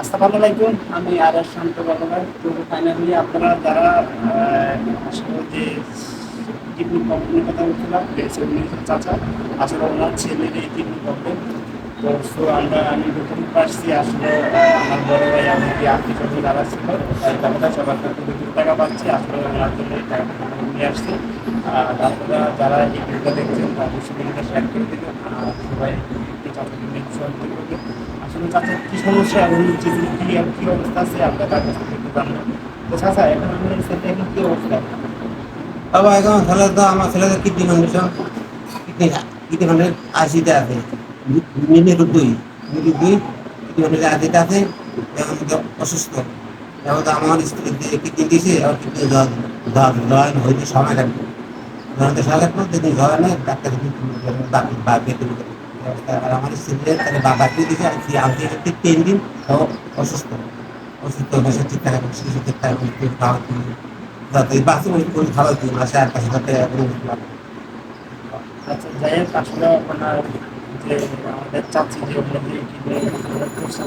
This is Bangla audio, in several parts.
আসসালামু আলাইকুম, আমি আর এস শান্ত বলবার তো ফাইনালি আপনারা যারা যে কিডনি প্রবলেমের কথা বলছিলাম চাচা, আসলে ওনার ছেলের এই কিডনি প্রবলেম তো সো আমরা, আমি নতুন পারছি আসলে আমার বড় ভাই আমাকে আত্মীয় স্বজন যারা ছিল তারা সবার কাছে দুটো টাকা পাচ্ছি, আসলে ওনার জন্য এই টাকাটা নিয়ে আসছি। আর আপনারা যারা এই ভিডিওটা দেখছেন অবশ্যই ভিডিওটা শেয়ার করে দেবেন। আর সবাই করবেন আসলে কি সমস্যা যে কি আর কি অবস্থা আছে, আমরা তার কাছ থেকে তো এখন এখন কি অবস্থা? বাবা, এখন তো আমার kidney condition kidney kidney condition আছে। নিরুদ্দই নিরুদ্দই কিডনি কন্ডিশন আছে। এখন তো অসুস্থ। এখন তো আমার স্ত্রী কিডনি দিয়েছে আর কিডনি জয়েন হইতে সময় লাগবে। ধরতে সময় লাগবে যদি ডাক্তার বাকি আর আমার স্ত্রী তাহলে বাবা কি দিয়েছে আর কি একটু তিন দিন, ও অসুস্থ। অসুস্থ বসে ঠিকঠাক কিছু ঠিকঠাক খাওয়া যাতে বাসে ওই করে খাওয়া দিই মাসে আর পাশে সাথে আচ্ছা যাই হোক, আসলে আপনার যে আমাদের চাচি যে ওনাদের করছে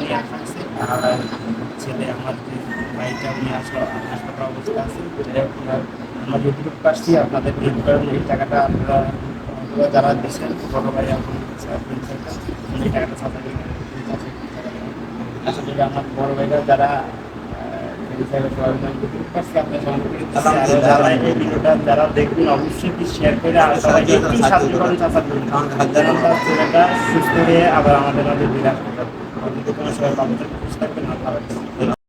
নিয়ে আসছে, আর ছেলে আমার যে ভাইটা, উনি আসলে হাসপাতাল অবস্থা আছে। আমরা যতটুকু পারছি আপনাদের এই টাকাটা আপনারা আপনারা যারা দিচ্ছেন বড় ভাই এখন এই টাকাটা সাথে আসলে আমার বড় ভাইরা যারা যারা দেখবেন অবশ্যই শেয়ার করে আর সবাই একটু সাহায্য করেন চাচা যেমন ছেলেটা সুস্থ হয়ে আবার আমাদের মাঝে সবাই ভালো থাকবেন।